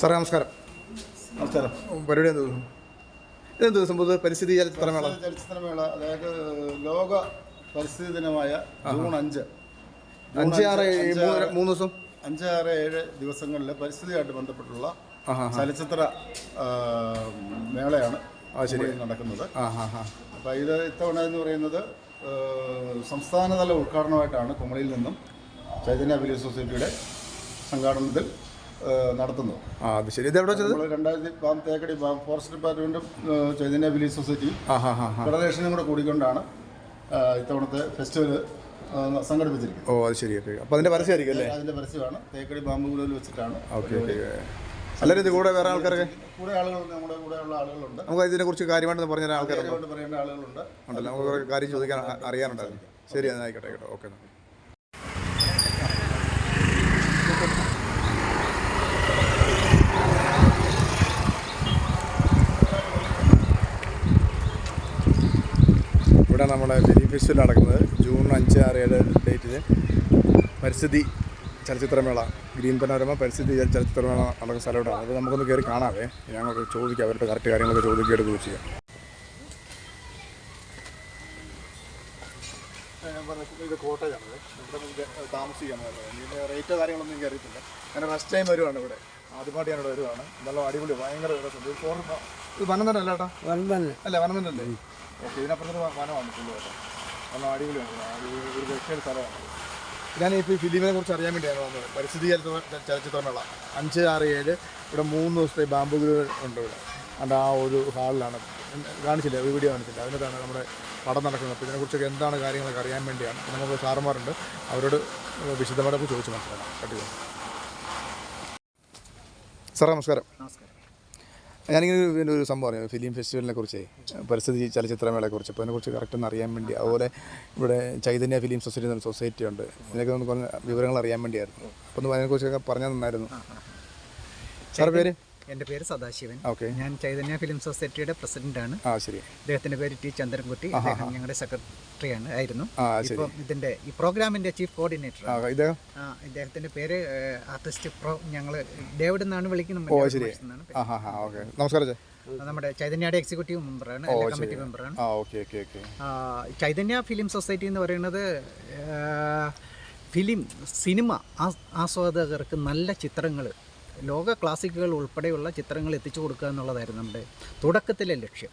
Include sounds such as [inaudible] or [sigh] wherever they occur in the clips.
സാറേ നമസ്കാരം. നമസ്കാരം. പരിപാടി എന്ത്? ഇതെന്ത് ദിവസം പൊതുവെ പരിസ്ഥിതി ചലച്ചിത്രമേള. ചലച്ചിത്രമേള അതായത് ലോക പരിസ്ഥിതി ദിനമായ ജൂൺ അഞ്ച്. അഞ്ച് ആറ് മൂന്ന് ദിവസം? അഞ്ച് ആറ് ഏഴ് ദിവസങ്ങളിൽ പരിസ്ഥിതിയായിട്ട് ബന്ധപ്പെട്ടുള്ള. ചലച്ചിത്ര മേളയാണ് നടക്കുന്നത്. അപ്പോൾ ഇത് ഇത്തവണ എന്ന് പറയുന്നത് സംസ്ഥാനതല ഉദ്ഘാടനമായിട്ടാണ് കുമളിയിൽ നിന്നും ചൈതന്യ ഫിലിം സൊസൈറ്റിയുടെ സംഘാടനത്തിൽ ആ, നടത്തുന്നത് ആ അത് ശരി. ഇത് എവിടെ വെച്ചത് രണ്ടായിരത്തി പാം തേക്കടി പാം ഫോറസ്റ്റ് ഡിപ്പാർട്ട്മെന്റും ചൈതന്യ വില്ലേജ് സൊസൈറ്റി ഫെഡറേഷനും കൂടെ കൂടിക്കൊണ്ടാണ് ഇത്തവണത്തെ ഫെസ്റ്റിവൽ സംഘടിപ്പിച്ചിരിക്കുന്നത്. ഓ അത് ശരി ഓക്കെ. അപ്പോൾ അതിന്റെ പരസ്യമായിരിക്കും അല്ലേ? അതിന്റെ പരസ്യമാണ്. തേക്കടി ബാമ്പുകുലയിൽ വെച്ചിട്ടാണ് ഓക്കെ എല്ലാവരും ഇത് കൂടെ വേറെ ആൾക്കാരൊക്കെ? കൂടെ ആളുകളുണ്ട് നമ്മുടെ കൂടെയുള്ള ആളുകളുണ്ട്. നമുക്ക് ഇതിനെക്കുറിച്ച് കാര്യമായിട്ട് പറഞ്ഞ ആൾക്കാരുണ്ട് പറയേണ്ട ആളുകളുണ്ട്. ഉണ്ടല്ലോ. നമുക്ക് കാര്യം ചോദിക്കാൻ അറിയാനുണ്ടായിരുന്നു. ശരി എന്നായിക്കോട്ടെ കേട്ടോ ഓക്കെ എന്നാൽ ഇവിടെ നമ്മുടെ ഫിലിം ഫെസ്റ്റിവൽ നടക്കുന്നത് ജൂൺ അഞ്ച് ആറ് ഏഴ് ഡേറ്റിൽ പരിസ്ഥിതി ചലച്ചിത്രമേള ഗ്രീൻ പനോരമ പരിസ്ഥിതി ചല- ചലച്ചിത്രമേള നടക്കുന്ന സ്ഥലമാണ്. അത് നമുക്കൊന്ന് കയറി കാണാവേ. ഞങ്ങൾക്ക് ചോദിക്കാം അവരുടെ കറക്റ്റ് കാര്യങ്ങളൊക്കെ ചോദിക്കുക എടുക്കുകയും ചെയ്യാം. ഇത് ഇവിടെ നമുക്ക് താമസിക്കാൻ ഇതിന്റെ റേറ്റോ കാര്യങ്ങളൊന്നും എനിക്ക് അറിയത്തില്ല. ഞാൻ ഫസ്റ്റ് ടൈം വരുവാണ് ഇവിടെ. ആദ്യമായിട്ട് ഞാൻ ഇവിടെ വരുവാണ്. നല്ല അടിപൊളി ഭയങ്കര രസം ഇത് ഫോർ ഇത് വനം തന്നെ അല്ല ഏട്ടാ? അല്ല വനം തന്നെ അല്ലേ? ഓക്കെ ഇതിനപ്പുറത്തൊരു കേട്ടോ. നല്ല അടിപൊളിയാണ് അടിപൊളി ഒരു രക്ഷയുടെ സ്ഥലമാണ്. ഞാനിപ്പോൾ ഈ ഫിലിമിനെ കുറിച്ച് അറിയാൻ വേണ്ടിയാണ് വന്നത്. പരിസ്ഥിതി ചലച്ചിത്ര ചലച്ചിത്രമേള. അഞ്ച് ആറ് ഏഴ്. ഇവിടെ മൂന്ന് ദിവസത്തെ ബാമ്പു ഉണ്ട് ഇവിടെ. അത് ആ ഒരു ഹാളിലാണ്. കാണിച്ചില്ല? വീഡിയോ കാണിച്ചില്ല? അതിനകത്താണ് നമ്മുടെ പടം നടക്കുന്നത്. അപ്പോൾ ഇതിനെക്കുറിച്ചൊക്കെ എന്താണ് കാര്യങ്ങളൊക്കെ അറിയാൻ വേണ്ടിയാണ്. നമുക്ക് സാറുമാരുണ്ട് അവരോട് വിശദമായിട്ട് ചോദിച്ച് മനസ്സിലാക്കാം. കട്ടില്ല സാറേ നമസ്കാരം. നമസ്കാരം. ഞാനിങ്ങനെ ഒരു- ഒരു സംഭവം അറിയാം. ഫിലിം ഫെസ്റ്റിവലിനെ കുറിച്ച്. പരിസ്ഥിതി ചലച്ചിത്രമേളയെ കുറിച്ച്. അപ്പോൾ അതിനെക്കുറിച്ച് കറക്റ്റ് ഒന്ന് അറിയാൻ വേണ്ടി അതുപോലെ ഇവിടെ ചൈതന്യ ഫിലിം സൊസൈറ്റി എന്നൊരു സൊസൈറ്റി ഉണ്ട്. ഇതിനൊക്കെ നമുക്ക് വിവരങ്ങൾ അറിയാൻ വേണ്ടിയായിരുന്നു. അപ്പോൾ ഒന്ന് അതിനെക്കുറിച്ചൊക്കെ പറഞ്ഞാൽ നന്നായിരുന്നു. സാർ പേര്? എന്റെ പേര് സദാശിവൻ. ഞാൻ ചൈതന്യ ഫിലിം സൊസൈറ്റിയുടെ പ്രസിഡന്റ് ആണ് അദ്ദേഹത്തിന്റെ പേര് ടി ചന്ദ്രൻകുട്ടി. അദ്ദേഹം ഞങ്ങളുടെ സെക്രട്ടറി ആണ് ആയിരുന്നു ഇതിന്റെ ഇപ്പം ഈ പ്രോഗ്രാമിന്റെ ചീഫ് കോർഡിനേറ്റർ ഇദ്ദേഹത്തിന്റെ ഇദ്ദേഹം? പേര് ആർട്ടിസ്റ്റ് പ്രോ ഞങ്ങൾ ഡേവിഡ് എന്നാണ് വിളിക്കുന്നത് നമസ്കാരം. നമ്മുടെ ചൈതന്യയുടെ എക്സിക്യൂട്ടീവ് മെമ്പറാണ് ആണ് കമ്മിറ്റി മെമ്പറാണ്. ചൈതന്യ ഫിലിം സൊസൈറ്റി എന്ന് പറയുന്നത് ഫിലിം സിനിമ ആസ്വാദകർക്ക് നല്ല ചിത്രങ്ങൾ ലോക ക്ലാസിക്കുകൾ ഉൾപ്പെടെയുള്ള ചിത്രങ്ങൾ എത്തിച്ചു കൊടുക്കുക എന്നുള്ളതായിരുന്നു നമ്മുടെ തുടക്കത്തിലെ ലക്ഷ്യം.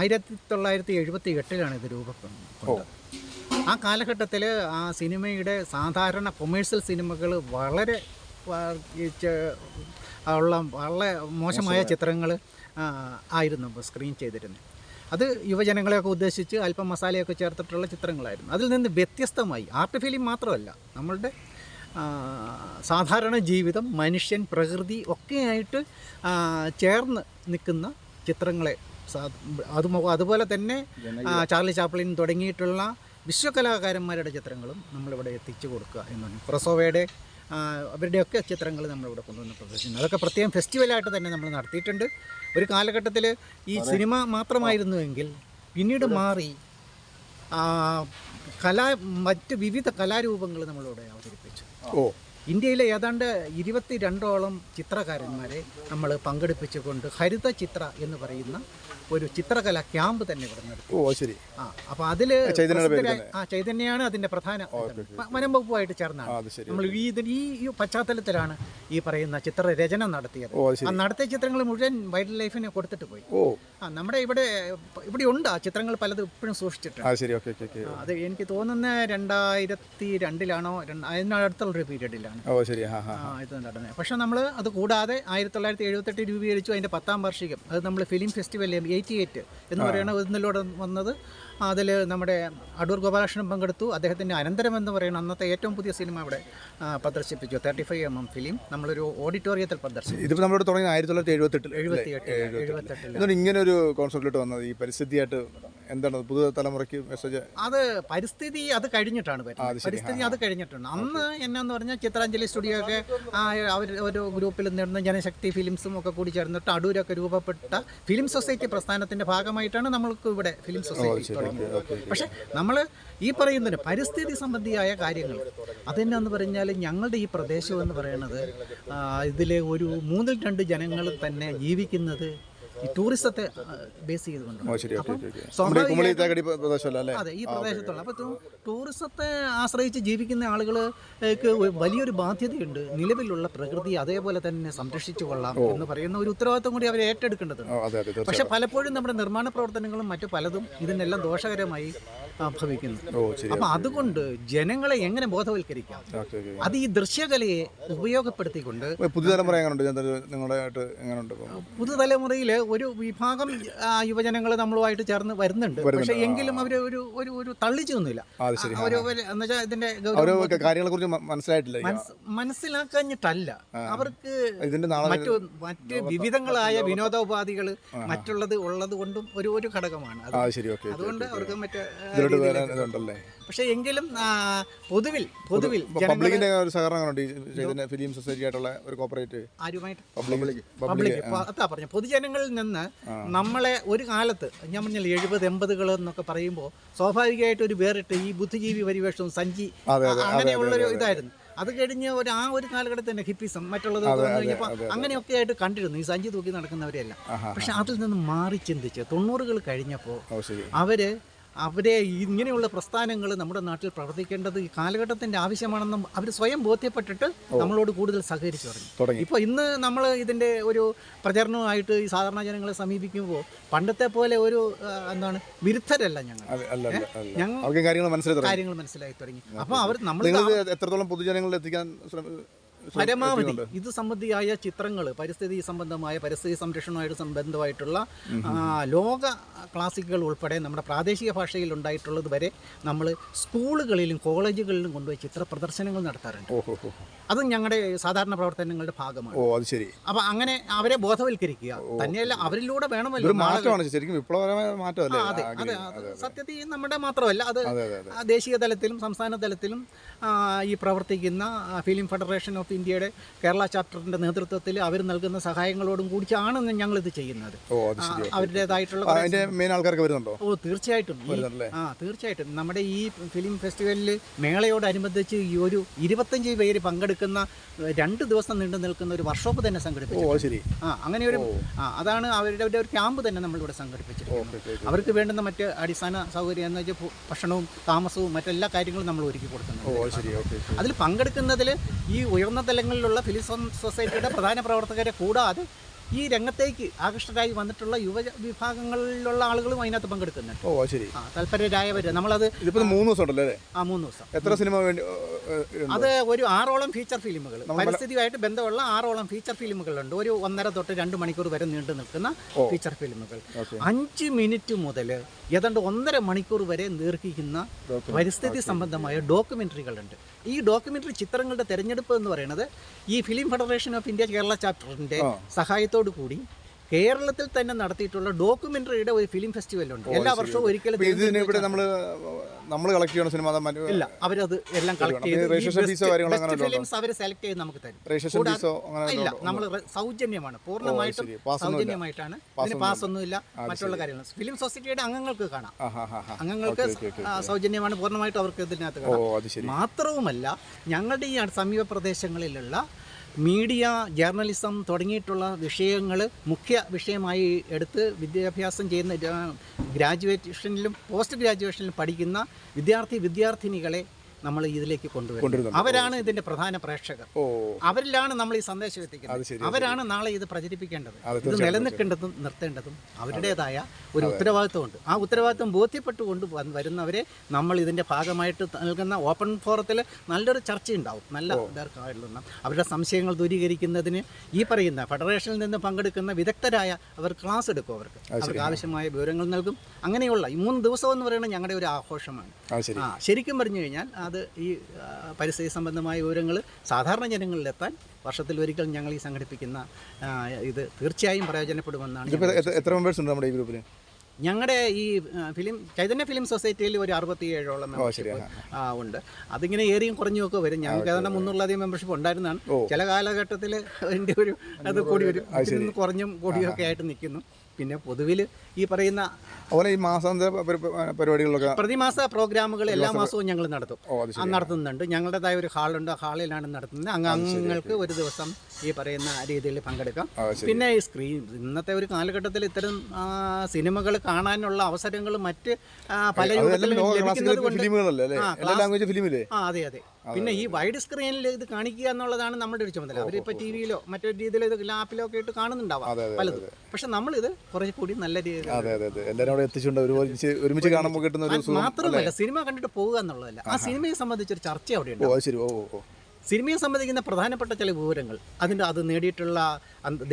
ആയിരത്തി തൊള്ളായിരത്തി എഴുപത്തി എട്ടിലാണ് ഇത് രൂപപ്പെടുന്നത്. ആ കാലഘട്ടത്തിൽ ആ സിനിമയുടെ സാധാരണ കൊമേഴ്സ്യൽ സിനിമകൾ വളരെ ഉള്ള വളരെ മോശമായ ചിത്രങ്ങൾ ആയിരുന്നു സ്ക്രീൻ ചെയ്തിരുന്നത് അത് യുവജനങ്ങളെയൊക്കെ ഉദ്ദേശിച്ച് അല്പം മസാലയൊക്കെ ചേർത്തിട്ടുള്ള ചിത്രങ്ങളായിരുന്നു. അതിൽ നിന്ന് വ്യത്യസ്തമായി ആർട്ട് ഫിലിം മാത്രമല്ല നമ്മളുടെ സാധാരണ ജീവിതം മനുഷ്യൻ പ്രകൃതി ഒക്കെയായിട്ട് ചേർന്ന് നിൽക്കുന്ന ചിത്രങ്ങളെ അത് അതുപോലെ തന്നെ ചാർലി ചാപ്ലിൻ തുടങ്ങിയിട്ടുള്ള വിശ്വകലാകാരന്മാരുടെ ചിത്രങ്ങളും നമ്മളിവിടെ എത്തിച്ചു കൊടുക്കുക എന്നാണ് പ്രസോവയുടെ അവരുടെയൊക്കെ ചിത്രങ്ങൾ നമ്മളിവിടെ കൊണ്ടുവന്ന് പ്രദർശിക്കുന്നു അതൊക്കെ പ്രത്യേകം ഫെസ്റ്റിവലായിട്ട് തന്നെ നമ്മൾ നടത്തിയിട്ടുണ്ട്. ഒരു കാലഘട്ടത്തിൽ ഈ സിനിമ മാത്രമായിരുന്നുവെങ്കിൽ പിന്നീട് മാറി കലാ മറ്റ് വിവിധ കലാരൂപങ്ങൾ നമ്മളിവിടെ അവതരിപ്പിച്ചു. ഓ. ഇന്ത്യയിലെ ഏതാണ്ട് ഇരുപത്തി രണ്ടോളം ചിത്രകാരന്മാരെ നമ്മൾ പങ്കെടുപ്പിച്ചുകൊണ്ട് ഹരിത ചിത്ര എന്ന് പറയുന്ന ഒരു ചിത്രകല ക്യാമ്പ് തന്നെ ഇവിടെ നടത്തി. ഓ ശരി. ആ അപ്പോൾ അതിൽ ആ ചൈതന്യയാണ് അതിന്റെ പ്രധാന വനംവകുപ്പുമായിട്ട് വനം വകുപ്പുമായിട്ട് ചേർന്നാണ്. നമ്മൾ ഈ ഈ ഈ പശ്ചാത്തലത്തിലാണ് ഈ പറയുന്ന ചിത്രരചന നടത്തിയത്. ആ നടത്തിയ ചിത്രങ്ങൾ മുഴുവൻ വൈൽഡ് ലൈഫിന് കൊടുത്തിട്ട് പോയി. ഓ. ആ നമ്മുടെ ഇവിടെ ഇവിടെ ഉണ്ട്. ആ ചിത്രങ്ങൾ പലതും ഇപ്പോഴും സൂക്ഷിച്ചിട്ടുണ്ട്. ആ ശരി. Okay okay okay. ആ, അത് എനിക്ക് തോന്നുന്ന രണ്ടായിരത്തി രണ്ടിലാണോ അതിനടുത്തുള്ള അതിനടുത്തുള്ളൊരു പീരീഡിലാണ്. ഓ ശരി. ഹാ ആ ഇത് നടന്നത്. പക്ഷേ നമ്മൾ അത് കൂടാതെ ആയിരത്തി തൊള്ളായിരത്തി എഴുപത്തെട്ട് രൂപീകരിച്ചു. അതിന്റെ പത്താം വാർഷികം. അത് നമ്മൾ ഫിലിം ഫെസ്റ്റിവൽ എയ്റ്റി എയ്റ്റ് എന്ന് പറയുന്ന ഇതിലൂടെ വന്നത് അതിൽ നമ്മുടെ അടൂർ ഗോപാലകൃഷ്ണൻ പങ്കെടുത്തു. അദ്ദേഹത്തിന്റെ അനന്തരം എന്ന് പറയുന്ന അന്നത്തെ ഏറ്റവും പുതിയ സിനിമ അവിടെ പ്രദർശിപ്പിച്ചു. Thirty five M M film. നമ്മളൊരു ഓഡിറ്റോറിയത്തിൽ പ്രദർശിപ്പിച്ചു. ഇതിപ്പോൾ നമ്മളോട് തുടങ്ങി ആയിരത്തി തൊള്ളായിരത്തി എഴുപത്തെട്ട് എഴുപത്തി എട്ട് എഴുപത്തെട്ട് ഇങ്ങനെ ഒരു കോൺസെപ്റ്റിലോട്ട് വന്നത് ഈ പരിസ്ഥിതിയായിട്ട് എന്താണ് പുതിയ തലമുറയ്ക്ക് മെസ്സേജ് അത് പരിസ്ഥിതി അത് കഴിഞ്ഞിട്ടാണ് വരുന്നത്. പരിസ്ഥിതി അത് കഴിഞ്ഞിട്ടുണ്ട്. അന്ന് എന്നാന്ന് പറഞ്ഞാൽ ചിത്രാഞ്ജലി സ്റ്റുഡിയോ ഒക്കെ അവർ ഒരു ഗ്രൂപ്പിൽ നിന്ന് ജനശക്തി ഫിലിംസും ഒക്കെ കൂടി ചേർന്നിട്ട് അടൂരൊക്കെ രൂപപ്പെട്ട ഫിലിം സൊസൈറ്റി പ്രസ്ഥാനത്തിന്റെ ഭാഗമായിട്ടാണ് നമ്മൾക്ക് ഇവിടെ ഫിലിം സൊസൈറ്റി തുടങ്ങിയത് പക്ഷെ നമ്മൾ ഈ പറയുന്നതിന് പരിസ്ഥിതി സംബന്ധിയായ കാര്യങ്ങൾ അതെന്നാന്ന് പറഞ്ഞാൽ ഞങ്ങളുടെ ഈ പ്രദേശം എന്ന് പറയുന്നത് ഇതിലെ ഒരു മൂന്നിൽ രണ്ട് ജനങ്ങൾ തന്നെ ജീവിക്കുന്നത് ഈ ടൂറിസത്തെ ബേസ് ചെയ്തുകൊണ്ടാണ് അതെ ഈ പ്രദേശത്തുള്ള. അപ്പോൾ ടൂറിസത്തെ ആശ്രയിച്ച് ജീവിക്കുന്ന ആളുകൾക്ക് വലിയൊരു ബാധ്യതയുണ്ട്. നിലവിലുള്ള പ്രകൃതി അതേപോലെ തന്നെ സംരക്ഷിച്ചു കൊള്ളാം എന്ന് പറയുന്ന ഒരു ഉത്തരവാദിത്വം കൂടി അവർ ഏറ്റെടുക്കേണ്ടതുണ്ട്. പക്ഷെ പലപ്പോഴും നമ്മുടെ നിർമ്മാണ പ്രവർത്തനങ്ങളും മറ്റു പലതും ഇതിനെല്ലാം ദോഷകരമായി ആ, ഭവിക്കുന്നു ഓ അതുകൊണ്ട് ജനങ്ങളെ എങ്ങനെ ബോധവൽക്കരിക്കാം? അത് ഈ ദൃശ്യകലയെ ഉപയോഗപ്പെടുത്തിക്കൊണ്ട് പുതുതലമുറ എങ്ങനെയുണ്ട് പുതുതലമുറയിൽ ഒരു വിഭാഗം യുവജനങ്ങൾ നമ്മളുമായിട്ട് ചേർന്ന് വരുന്നുണ്ട്. പക്ഷെ എങ്കിലും അവർ ഒരു ഒരു ഒരു തള്ളിച്ചൊന്നുമില്ല. ഇതിന്റെ കാര്യങ്ങളെ കുറിച്ച് മനസ്സിലായിട്ടില്ല മനസ്സിലാക്കാഞ്ഞിട്ടല്ല. അവർക്ക് മറ്റു മറ്റ് വിവിധങ്ങളായ വിനോദോപാധികൾ മറ്റുള്ളത് ഉള്ളത് കൊണ്ടും ഒരു ഒരു ഘടകമാണ്. അതുകൊണ്ട് അവർക്ക് മറ്റേ ആ, വരാൻ ഇതുണ്ടല്ലേ? പക്ഷേ എങ്കിലും പൊതുവിൽ പൊതുവിൽ പബ്ലിക്കിന്റെ ഒരു സഹകരണം എങ്ങനെയുണ്ട് ഈ ചൈതന്യ ഫിലിം സൊസൈറ്റി ആയിട്ടുള്ള ഒരു കോപ്പറേറ്റ്? ആരുമായിട്ട്? Public public. അതാ പറഞ്ഞു പൊതുജനങ്ങളിൽ നിന്ന് നമ്മളെ ഒരു കാലത്ത് ഞാൻ പറഞ്ഞില്ല എഴുപത് എൺപതുകൾ എന്നൊക്കെ പറയുമ്പോൾ സ്വാഭാവികമായിട്ട് ഒരു വേറിട്ട് ഈ ബുദ്ധിജീവി പരിവേഷവും സഞ്ചി അങ്ങനെയുള്ള ഒരു അങ്ങനെയുള്ളൊരു ഇതായിരുന്നു. അത് കഴിഞ്ഞ് ഒരു ആ ഒരു കാലഘട്ടത്തിൽ തന്നെ ഹിപ്പിസം മറ്റുള്ളത് കഴിഞ്ഞപ്പോൾ അങ്ങനെയൊക്കെ ആയിട്ട് കണ്ടിരുന്നു. ഈ സഞ്ചി തൂക്കി നടക്കുന്നവരെല്ലാം പക്ഷെ അതിൽ നിന്ന് മാറി ചിന്തിച്ച് തൊണ്ണൂറുകൾ കഴിഞ്ഞപ്പോൾ അവർ അവരെ ഇങ്ങനെയുള്ള പ്രസ്ഥാനങ്ങൾ നമ്മുടെ നാട്ടിൽ പ്രവർത്തിക്കേണ്ടത് ഈ കാലഘട്ടത്തിന്റെ ആവശ്യമാണെന്നും അവർ സ്വയം ബോധ്യപ്പെട്ടിട്ട് നമ്മളോട് കൂടുതൽ സഹകരിച്ചു തുടങ്ങി. ഇപ്പോൾ ഇന്ന് നമ്മൾ ഇതിന്റെ ഒരു പ്രചരണമായിട്ട് ഈ സാധാരണ ജനങ്ങളെ സമീപിക്കുമ്പോൾ പണ്ടത്തെ പോലെ ഒരു എന്താണ് വിരുദ്ധരല്ല ഞങ്ങൾ. ഞങ്ങൾ കാര്യങ്ങൾ മനസ്സിലായി തുടങ്ങി. അപ്പോൾ അവർ നമ്മൾ എത്രത്തോളം പൊതുജനങ്ങളിൽ എത്തിക്കാൻ പരമാവധി ഇത് സംബന്ധിയായ ചിത്രങ്ങൾ പരിസ്ഥിതി സംബന്ധമായ പരിസ്ഥിതി സംരക്ഷണവുമായിട്ട് സംബന്ധമായിട്ടുള്ള ലോക ക്ലാസിക്കുകൾ ഉൾപ്പെടെ നമ്മുടെ പ്രാദേശിക ഭാഷയിൽ ഉണ്ടായിട്ടുള്ളത് വരെ നമ്മൾ സ്കൂളുകളിലും കോളേജുകളിലും കൊണ്ടുപോയി ചിത്ര പ്രദർശനങ്ങൾ നടത്താറുണ്ട്. അത് ഞങ്ങളുടെ സാധാരണ പ്രവർത്തനങ്ങളുടെ ഭാഗമാണ്. ഓ അത് ശരി. അപ്പൊ അങ്ങനെ അവരെ ബോധവൽക്കരിക്കുക. തന്നെയല്ല അവരിലൂടെ വേണമല്ലോ ശരിക്കും മാറ്റം അതെ അതെ സത്യത്തിൽ നമ്മുടെ മാത്രമല്ല അത് ദേശീയ തലത്തിലും സംസ്ഥാന തലത്തിലും ഈ പ്രവർത്തിക്കുന്ന ഫിലിം ഫെഡറേഷൻ ഓഫ് ഇന്ത്യയുടെ കേരള ചാപ്റ്ററിന്റെ നേതൃത്വത്തിൽ അവർ നൽകുന്ന സഹായങ്ങളോടും കൂടിച്ചാണ് ഇത് ചെയ്യുന്നത്. അവരുടേതായിട്ടുള്ള മെയിൻ ആൾക്കാർക്ക് വരുന്നുണ്ടോ? ഓ തീർച്ചയായിട്ടും? ആ തീർച്ചയായിട്ടും. നമ്മുടെ ഈ ഫിലിം ഫെസ്റ്റിവലിൽ മേളയോടനുബന്ധിച്ച് ഈ ഒരു ഇരുപത്തഞ്ച് പേര് പങ്കെടുക്കുന്ന രണ്ട് ദിവസം നീണ്ടു നിൽക്കുന്ന ഒരു വർക്ക്ഷോപ്പ് തന്നെ സംഘടിപ്പിച്ചു ശരി. ആ അങ്ങനെ ഒരു അതാണ് അവരുടെ ഒരു ക്യാമ്പ് തന്നെ നമ്മളിവിടെ സംഘടിപ്പിച്ചിരിക്കുന്നത്. അവർക്ക് വേണ്ടുന്ന മറ്റ് അടിസ്ഥാന സൗകര്യം എന്ന് വെച്ചാൽ ഭക്ഷണവും താമസവും മറ്റെല്ലാ കാര്യങ്ങളും നമ്മൾ ഒരുക്കി കൊടുക്കുന്നുണ്ട്. ഓക്കെ. അതിൽ പങ്കെടുക്കുന്നതിൽ ഈ ഉയർന്ന തലങ്ങളിലുള്ള ഫിലിസോൺ സൊസൈറ്റിയുടെ പ്രധാന പ്രവർത്തകരെ കൂടാതെ ഈ രംഗത്തേക്ക് ആകൃഷ്ടരായി വന്നിട്ടുള്ള യുവ വിഭാഗങ്ങളിലുള്ള ആളുകളും അതിനകത്ത് പങ്കെടുക്കുന്നുണ്ട്. ഓ ശരി. ആ താല്പര്യരായവർ നമ്മളത് ഇതിപ്പോ മൂന്ന് ദിവസം ഉണ്ടല്ലേ അല്ലേ? ആ മൂന്ന് ദിവസം. എത്ര സിനിമ വേണ്ടി അത് ഒരു ആറോളം ഫീച്ചർ ഫിലിമുകൾ. പരിസ്ഥിതിയുമായിട്ട് ബന്ധമുള്ള ആറോളം ഫീച്ചർ ഫിലിമുകളുണ്ട്. ഒരു ഒന്നര തൊട്ട് രണ്ട് മണിക്കൂർ വരെ നീണ്ടു നിൽക്കുന്ന ഫീച്ചർ ഫിലിമുകൾ. അഞ്ച് മിനിറ്റ് മുതൽ ഏതാണ്ട് ഒന്നര മണിക്കൂർ വരെ നീർക്കിക്കുന്ന പരിസ്ഥിതി സംബന്ധമായ ഡോക്യുമെന്ററികളുണ്ട്. ഈ ഡോക്യുമെന്ററി ചിത്രങ്ങളുടെ തെരഞ്ഞെടുപ്പ് എന്ന് പറയുന്നത് ഈ film federation of India Kerala ചാപ്റ്ററിന്റെ സഹായത്തോടു കൂടി കേരളത്തിൽ തന്നെ നടത്തിയിട്ടുള്ള ഡോക്യുമെന്ററിയുടെ ഒരു ഫിലിം ഫെസ്റ്റിവൽ ഉണ്ട്. എല്ലാ വർഷവും ഒരിക്കലും ഇവിടെ നമ്മൾ കളക്ട് ചെയ്യണ സിനിമ ഇല്ല അവരത് എല്ലാം കളക്ട് ചെയ്ത് ഫിലിംസ് അവർ സെലക്ട് ചെയ്ത് നമുക്ക് തരും. ഇല്ല നമ്മൾ സൗജന്യമാണ്. പൂർണമായിട്ടും. സൗജന്യമായിട്ടാണ്. ഇതിന് പാസ് ഒന്നുമില്ല. മറ്റുള്ള കാര്യങ്ങൾ ഫിലിം സൊസൈറ്റിയുടെ അംഗങ്ങൾക്ക് കാണാം. അംഗങ്ങൾക്ക് സൗജന്യമാണ്. പൂർണമായിട്ടും അവർക്ക് ഇതിനകത്ത് കാണാം. മാത്രവുമല്ല ഞങ്ങളുടെ ഈ സമീപ പ്രദേശങ്ങളിലുള്ള മീഡിയ ജേർണലിസം തുടങ്ങിയിട്ടുള്ള വിഷയങ്ങൾ മുഖ്യ വിഷയമായി എടുത്ത് വിദ്യാഭ്യാസം ചെയ്യുന്ന ഗ്രാജുവേഷനിലും പോസ്റ്റ് ഗ്രാജുവേഷനിലും പഠിക്കുന്ന വിദ്യാർത്ഥി വിദ്യാർത്ഥിനികളെ നമ്മൾ ഇതിലേക്ക് കൊണ്ടുവരുന്നത്. അവരാണ് ഇതിന്റെ പ്രധാന പ്രേക്ഷകർ. അവരിലാണ് നമ്മൾ ഈ സന്ദേശം എത്തിക്കുന്നത്. അവരാണ് നാളെ ഇത് പ്രചരിപ്പിക്കേണ്ടത്. ഇത് നിലനിൽക്കേണ്ടതും നിർത്തേണ്ടതും അവരുടേതായ ഒരു ഉത്തരവാദിത്വമുണ്ട്. ആ ഉത്തരവാദിത്വം ബോധ്യപ്പെട്ടുകൊണ്ട് കൊണ്ട് വരുന്നവരെ നമ്മൾ ഇതിന്റെ ഭാഗമായിട്ട് നൽകുന്ന ഓപ്പൺ ഫോറത്തിൽ നല്ലൊരു ചർച്ചയുണ്ടാവും. നല്ല ഇതായിട്ടുള്ള അവരുടെ സംശയങ്ങൾ ദൂരീകരിക്കുന്നതിന് ഈ പറയുന്ന ഫെഡറേഷനിൽ നിന്ന് പങ്കെടുക്കുന്ന വിദഗ്ധരായ അവർ ക്ലാസ് എടുക്കും അവർക്ക്. അവർക്ക് ആവശ്യമായ വിവരങ്ങൾ നൽകും. അങ്ങനെയുള്ള ഈ മൂന്ന് ദിവസം എന്ന് പറയുന്നത് ഞങ്ങളുടെ ഒരു ആഘോഷമാണ്. ആ ശരിക്കും പറഞ്ഞു കഴിഞ്ഞാൽ അത് ഈ പരിസ്ഥിതി സംബന്ധമായ വിവരങ്ങൾ സാധാരണ ജനങ്ങളിലെത്താൻ വർഷത്തിൽ ഒരിക്കൽ ഞങ്ങൾ ഈ സംഘടിപ്പിക്കുന്ന ഇത് തീർച്ചയായും പ്രയോജനപ്പെടുമെന്നാണ് എത്ര- മെമ്പേഴ്സ് ഉണ്ട് നമ്മുടെ ഈ ഗ്രൂപ്പിൽ ഞങ്ങളുടെ ഈ ഫിലിം ചൈതന്യ ഫിലിം സൊസൈറ്റിയിൽ ഒരു അറുപത്തിയേഴോളം മെമ്പർഷിപ്പ് ഉണ്ട്. അതിങ്ങനെ ഏറിയും കുറഞ്ഞും ഒക്കെ വരും ഞങ്ങൾക്ക് ഏതാണ്ട് മുന്നൂറിലധികം മെമ്പർഷിപ്പ് ഉണ്ടായിരുന്നതാണ്. ചില കാലഘട്ടത്തിൽ അതിന്റെ ഒരു അത് കൂടി വരും. കുറഞ്ഞും കൂടിയൊക്കെ ആയിട്ട് നിൽക്കുന്നു. പിന്നെ പൊതുവിൽ ഈ പറയുന്ന അതുപോലെ ഈ മാസാന്ത പരി- പരിപാടികളിലൊക്കെ പ്രതിമാസ പ്രോഗ്രാമുകൾ എല്ലാ മാസവും ഞങ്ങൾ നടത്തും. നടത്തുന്നുണ്ട്. ഞങ്ങളുടേതായ ഒരു ഹാളുണ്ട്. ആ ഹാളിലാണ് നടത്തുന്നത്. അങ്ങ് അംഗങ്ങൾക്ക് ഒരു ദിവസം ഈ പറയുന്ന രീതിയിൽ പങ്കെടുക്കാം. പിന്നെ ഈ സ്ക്രീൻ ഇന്നത്തെ ഒരു കാലഘട്ടത്തിൽ ഇത്തരം സിനിമകൾ കാണാനുള്ള അവസരങ്ങൾ മറ്റ് പല അതെ അതെ പിന്നെ ഈ വൈഡ് സ്ക്രീനിൽ ഇത് കാണിക്കുക എന്നുള്ളതാണ് നമ്മുടെ ഒരു ചുമതല. അവരിപ്പോ ടി വിയിലോ മറ്റൊരു രീതിയിലോ ഇത് ലാപ്പിലോ ഒക്കെ ഇട്ട് കാണുന്നുണ്ടാവാം പലതും. പക്ഷെ നമ്മളിത് കുറേ കൂടി നല്ല രീതിയിൽ മാത്രമല്ല സിനിമ കണ്ടിട്ട് പോകുക എന്നുള്ളതല്ല. ആ സിനിമയെ സംബന്ധിച്ചൊരു ചർച്ച അവിടെ ഓ. സിനിമയെ സംബന്ധിക്കുന്ന പ്രധാനപ്പെട്ട ചില വിവരങ്ങൾ അതിന്റെ അത് നേടിയിട്ടുള്ള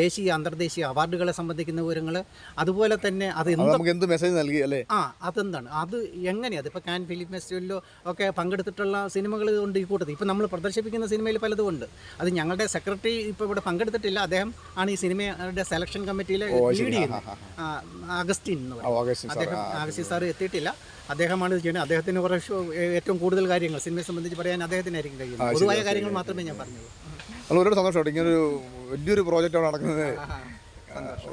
ദേശീയ അന്തർദേശീയ അവാർഡുകളെ സംബന്ധിക്കുന്ന വിവരങ്ങൾ അതുപോലെ തന്നെ അത് നമുക്ക് എന്ത് മെസ്സേജ് നൽകി അല്ലേ? ആ അതെന്താണ്? അത് എങ്ങനെയാണ് ഇപ്പോൾ കാൻ ഫിലിം ഫെസ്റ്റിവലിലോ ഒക്കെ പങ്കെടുത്തിട്ടുള്ള സിനിമകൾ ഉണ്ട് ഈ കൂട്ടത്തിൽ. ഇപ്പോൾ നമ്മൾ പ്രദർശിപ്പിക്കുന്ന സിനിമയിൽ പലതും ഉണ്ട്. അത് ഞങ്ങളുടെ സെക്രട്ടറി ഇപ്പോൾ ഇവിടെ പങ്കെടുത്തിട്ടില്ല. അദ്ദേഹം ആണ് ഈ സിനിമയുടെ സെലക്ഷൻ കമ്മിറ്റിയിലെ ലീഡ് ചെയ്യുന്നത്. അഗസ്റ്റിൻ എന്ന് പറയും. ഓ ആകാശം സാർ അദ്ദേഹം അഗസ്റ്റിൻ സാർ എത്തിയിട്ടില്ല. അദ്ദേഹമാണ് ചെയ്യുന്നത്. അദ്ദേഹത്തിന് കുറച്ച് ഏറ്റവും കൂടുതൽ കാര്യങ്ങൾ സിനിമയെ സംബന്ധിച്ച് പറയാൻ അദ്ദേഹത്തിനായിരിക്കും കഴിയുന്നത്. പൊതുവായ കാര്യങ്ങൾ മാത്രമേ ഞാൻ പറഞ്ഞുള്ളൂ. അത് ഒരുപാട് സന്തോഷമുണ്ട് ഇങ്ങനെ ഒരു വലിയൊരു പ്രോജക്റ്റാണ് നടക്കുന്നത്.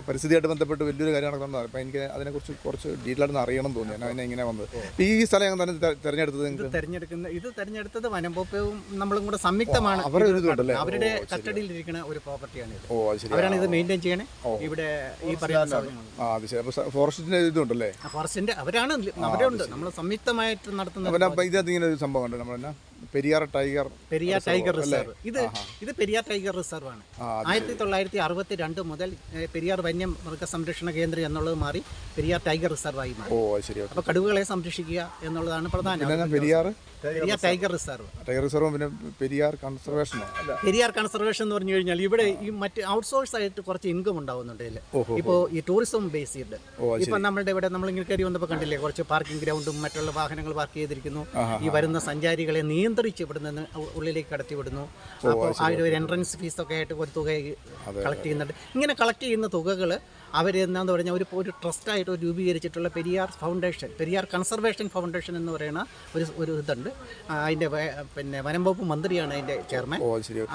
പരിസ്ഥിതിയായിട്ട് ബന്ധപ്പെട്ട് വലിയൊരു കാര്യം നടക്കുന്നത്. അപ്പം എനിക്ക് അതിനെക്കുറിച്ച് കുറച്ച് ഡീറ്റെയിൽ ആയിട്ട് അറിയണം തോന്നി. ഞാൻ അതിനെ ഇങ്ങനെ വന്നത്. ഈ സ്ഥലം തന്നെ തെരഞ്ഞെടുത്തത് നിങ്ങൾക്ക്? തെരഞ്ഞെടുക്കുന്ന ഇത് തെരഞ്ഞെടുത്തത് വനംപോപ്പവും നമ്മളും കൂടെ സംയുക്തമാണ്. അവരുടെ? അവരുടെ കസ്റ്റഡിയിലിരിക്കുന്ന ഒരു പ്രോപ്പർട്ടിയാണ് ഇത്. ഓ അത് ശരി. അവരാണ് ഇത് മെയിന്റെയിൻ ചെയ്യണേ. ഇവിടെ ഈ പറയുന്ന ആ അത് ശരി. അപ്പോൾ ഫോറസ്റ്റിന്റെ ഇതുണ്ടല്ലേ? ഫോറസ്റ്റിന്റെ അവരാണ് അവരുണ്ട് നമ്മൾ സംയുക്തമായിട്ട് നടത്തുന്ന പിന്നെ അപ്പോൾ ഇതിനകത്ത് ഇങ്ങനെ ഒരു സംഭവം ഉണ്ട് നമ്മളെന്നാ? Periyar tiger Periyar tiger reserve. ഇത് ഇത് പെരിയാർ ടൈഗർ റിസർവ് ആണ് ആയിരത്തി തൊള്ളായിരത്തി അറുപത്തി രണ്ട് മുതൽ പെരിയാർ വന്യ മൃഗ സംരക്ഷണ കേന്ദ്രം എന്നുള്ളത് മാറി പെരിയാർ ടൈഗർ റിസർവ് ആയി മാറി അപ്പൊ അപ്പോൾ കടുവകളെ സംരക്ഷിക്കുക എന്നുള്ളതാണ് പ്രധാനം Periyar Periyar tiger reserve tiger റിസർവും പിന്നെ പെരിയാർ കൺസർവേഷൻ പെരിയാർ കൺസർവേഷൻ എന്ന് പറഞ്ഞു കഴിഞ്ഞാൽ ഇവിടെ ഈ മറ്റ് ഔട്ട്സോഴ്സ് ആയിട്ട് കുറച്ച് ഇൻകം ഉണ്ടാവുന്നുണ്ട് ഇതിൽ ഇപ്പോൾ ഈ ടൂറിസം ബേസ് ചെയ്ത് ഇപ്പം നമ്മളുടെ ഇവിടെ നമ്മൾ ഇങ്ങനെ കയറി വന്നപ്പോൾ കണ്ടില്ലേ കുറച്ച് പാർക്കിംഗ് ഗ്രൗണ്ടും മറ്റുള്ള വാഹനങ്ങൾ പാർക്ക് ചെയ്തിരിക്കുന്നു. ഈ വരുന്ന സഞ്ചാരികളെ നിയന്ത്രിച്ച് ഇവിടെ നിന്ന് ഉള്ളിലേക്ക് കടത്തി വിടുന്നു അപ്പോൾ ആ ഒരു എൻട്രൻസ് ഫീസ് ഒക്കെ ആയിട്ട് ഒരു തുക കളക്ട് ചെയ്യുന്നുണ്ട്. ഇങ്ങനെ കളക്ട് ചെയ്യുന്ന തുകകൾ അവർ എന്താന്ന് പറഞ്ഞാൽ ഒരു ഒരു ട്രസ്റ്റായിട്ട് രൂപീകരിച്ചിട്ടുള്ള Periyar foundation Periyar conservation foundation എന്ന് പറയുന്ന ഒരു ഒരു ഇതുണ്ട്. അതിന്റെ പിന്നെ വനം വകുപ്പ് മന്ത്രിയാണ് അതിന്റെ ചെയർമാൻ.